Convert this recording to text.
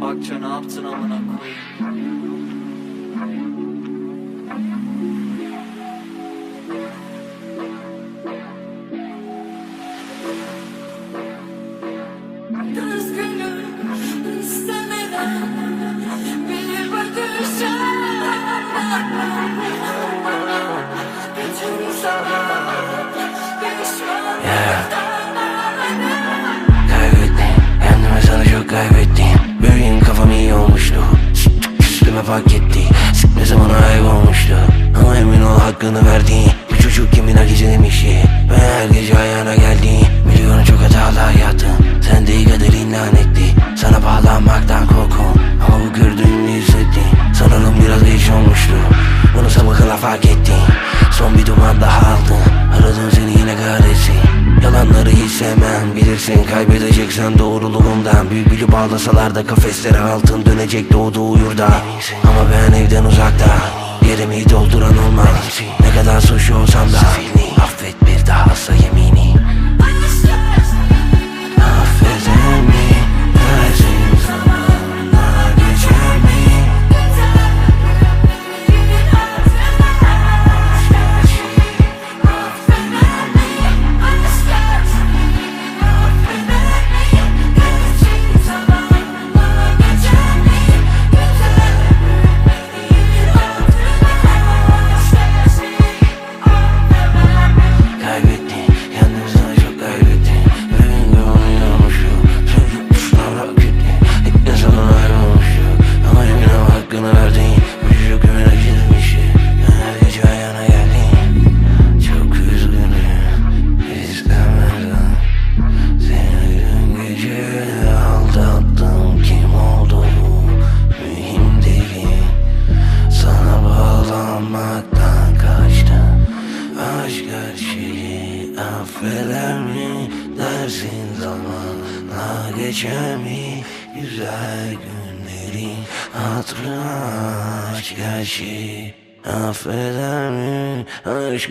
Akça ne yaptın amına koyayım Böğün kafam iyi olmuştu. Üstüme fark etti. Sıkma zamana ayıp olmuştu. Ama emin ol hakkını verdi. Bu çocuk kimin acizinin işi Ben her gece ayağına geldim Biliyorum çok hatalar yaptım Sen de iyi kaderin lanetli Sana bağlanmaktan korkum Ama bu gördüğümü hissettim Sanırım biraz geç olmuştu. Bunu sabıkla fark ettim Son bir duman daha aldım Aradım seni yine hiç Bilirsin kaybedeceksen doğruluğumdan. Bülbülü bağlasalar da kafeslere altın Dönecek doğduğu yurda. Ama ben evden uzakta Yerimi dolduran olmaz. Ne kadar suçlu olsam da affeder mi dersin zamanla geçer Güzel günlerin hatırına aşk her şeyi affeder mi aşk